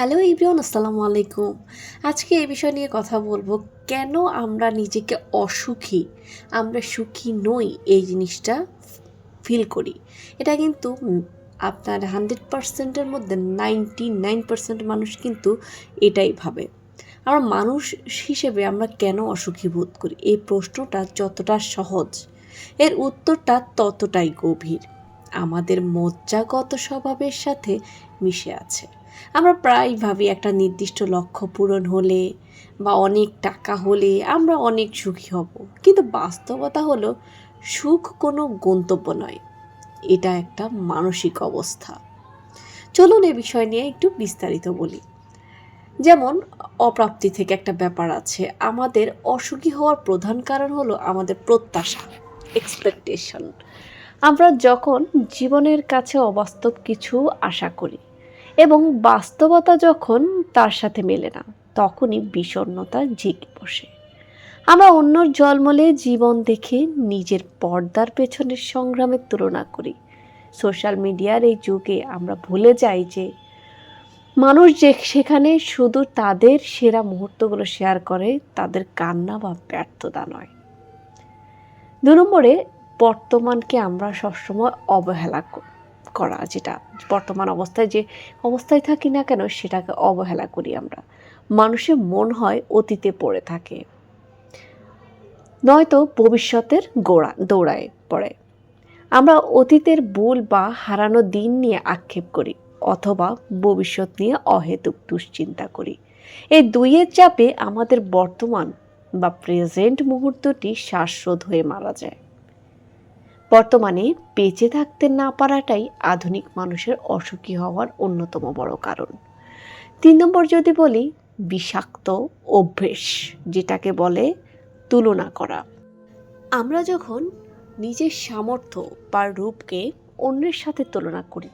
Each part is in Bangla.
হ্যালো ইব্রিয়ান আসসালামু আলাইকুম। আজকে এই বিষয় নিয়ে কথা বলব, কেন আমরা নিজেকে অসুখী? আমরা সুখী নই, এই জিনিসটা ফিল করি। এটা কিন্তু আপনার হান্ড্রেড পার্সেন্টের মধ্যে নাইনটি নাইন পার্সেন্ট মানুষ কিন্তু এটাই ভাবে। আমরা মানুষ হিসেবে আমরা কেন অসুখী বোধ করি? এই প্রশ্নটা যতটা সহজ, এর উত্তরটা ততটাই গভীর। আমাদের মজ্জাগত স্বভাবের সাথে মিশে আছে। আমরা প্রায় ভাবি একটা নির্দিষ্ট লক্ষ্য পূরণ হলে বা অনেক টাকা হলে আমরা অনেক সুখী হব। কিন্তু বাস্তবতা হলো, সুখ কোনো গন্তব্য নয়। এটা একটা মানসিক অবস্থা। চলুন এ বিষয় নিয়ে একটু বিস্তারিত বলি। যেমন, অপ্রাপ্তি থেকে একটা ব্যাপার আছে। আমাদের অসুখী হওয়ার প্রধান কারণ হলো আমাদের প্রত্যাশা এক্সপেকটেশন আমরা যখন জীবনের কাছে অবাস্তব কিছু আশা করি এবং বাস্তবতা যখন তার সাথে মেলে না, তখনই বিষণ্ণতা জেগে বসে। আমরা অন্যর জলমলে জীবন দেখে নিজের পর্দার পেছনের সংগ্রামের তুলনা করি। সোশ্যাল মিডিয়ার এই যুগে আমরা ভুলে যাই যে মানুষ যে সেখানে শুধু তাদের সেরা মুহূর্তগুলো শেয়ার করে, তাদের কান্না বা ব্যর্থতা নয়। দু নম্বরে, বর্তমানকে আমরা সবসময় অবহেলা ক- করা, যেটা বর্তমান অবস্থায় যে অবস্থায় থাকি না কেন সেটাকে অবহেলা করি আমরা। মানুষের মন হয় অতীতে পড়ে থাকে। নয়তো ভবিষ্যতের গোড়া, দৌড়ায় পড়ে। আমরা অতীতের ভুল বা হারানো দিন নিয়ে আক্ষেপ করি অথবা ভবিষ্যৎ নিয়ে অহেতুক দুশ্চিন্তা করি। এই দুইয়ের চাপে আমাদের বর্তমান বা প্রেজেন্ট মুহূর্তটি শ্বাসরোধ হয়ে মারা যায়। বর্তমানে বেঁচে থাকতে না পারাটাই আধুনিক মানুষের অসুখী হওয়ার অন্যতম বড় কারণ। তিন নম্বর যদি বলি, বিষাক্ত অভ্যেস, যেটাকে বলে তুলনা করা। আমরা যখন নিজের সামর্থ্য বা রূপকে অন্যের সাথে তুলনা করি,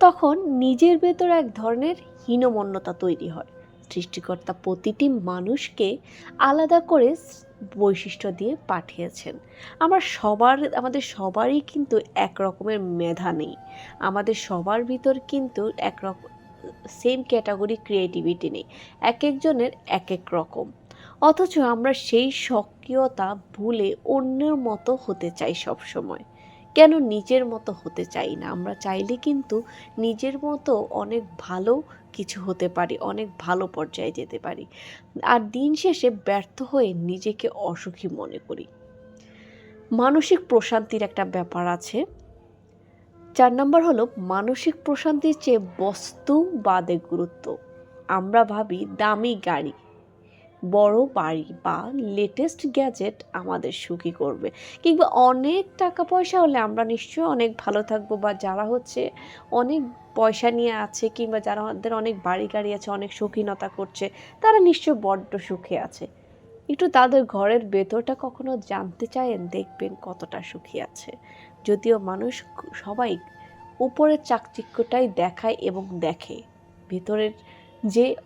তখন নিজের ভেতর এক ধরনের হীনমন্যতা তৈরি হয়। সৃষ্টিকর্তা প্রতিটি মানুষকে আলাদা করে বৈশিষ্ট্য দিয়ে পাঠিয়েছেন। আমার সবার, আমাদের সবারই কিন্তু এক রকমের মেধা নেই। আমাদের সবার ভিতর কিন্তু এক রকম সেম ক্যাটাগরি ক্রিয়েটিভিটি নেই। এক একজনের এক এক রকম। অথচ আমরা সেই সক্রিয়তা ভুলে অন্যের মতো হতে চাই সব সময় কেন নিজের মতো হতে চাই না? আমরা চাইলে কিন্তু নিজের মতো অনেক ভালো কিছু হতে পারি, অনেক ভালো পর্যায়ে যেতে পারি। আর দিন শেষে ব্যর্থ হয়ে নিজেকে অসুখী মনে করি। মানসিক প্রশান্তির একটা ব্যাপার আছে। চার নম্বর হলো মানসিক প্রশান্তির চেয়ে বস্তু বাদে গুরুত্ব। আমরা ভাবি দামি গাড়ি বড় বাড়ি বা লেটেস্ট গ্যাজেট আমাদের সুখী করবে। কিংবা অনেক টাকা পয়সা হলে আমরা নিশ্চয়ই অনেক ভালো থাকব বা যারা হচ্ছে অনেক পয়সা নিয়ে আছে কিংবা যারা আমাদের অনেক বাড়ি গাড়ি আছে, অনেক শৌখিনতা করছে, তারা নিশ্চয় বড্ড সুখে আছে। একটু তাদের ঘরের ভেতরটা কখনো জানতে চায়েন দেখবেন কতটা সুখী আছে। যদিও মানুষ সবাই উপরের চাকচিক্যটাই দেখায় এবং দেখে। ভেতরের যে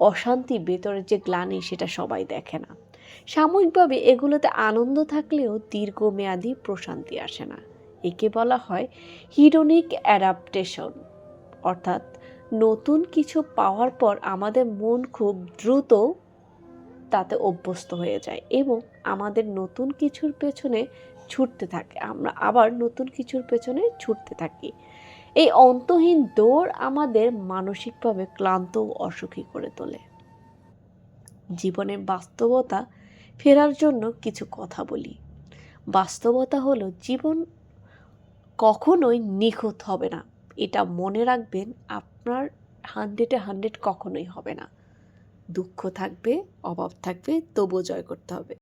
অশান্তি ভেতরের যে গ্লানি সেটা সবাই দেখে না। সাময়িকভাবে এগুলোতে আনন্দ থাকলেও দীর্ঘমেয়াদী প্রশান্তি আসে না। একে বলা হয় হিরোনিক অ্যাডাপ্টেশন। অর্থাৎ নতুন কিছু পাওয়ার পর আমাদের মন খুব দ্রুত তাতে অভ্যস্ত হয়ে যায় এবং আমাদের নতুন কিছুর পেছনে ছুটতে থাকে। আমরা আবার নতুন কিছুর পেছনে ছুটতে থাকি। এই অন্তহীন দৌড় আমাদের মানসিকভাবে ক্লান্ত ও অসুখী করে তোলে। জীবনের বাস্তবতা ফেরার জন্য কিছু কথা বলি। বাস্তবতা হলো জীবন কখনোই নিখুঁত হবে না। এটা মনে রাখবেন, আপনার হান্ড্রেডে হান্ড্রেড কখনোই হবে না। দুঃখ থাকবে, অভাব থাকবে, তবুও জয় করতে হবে।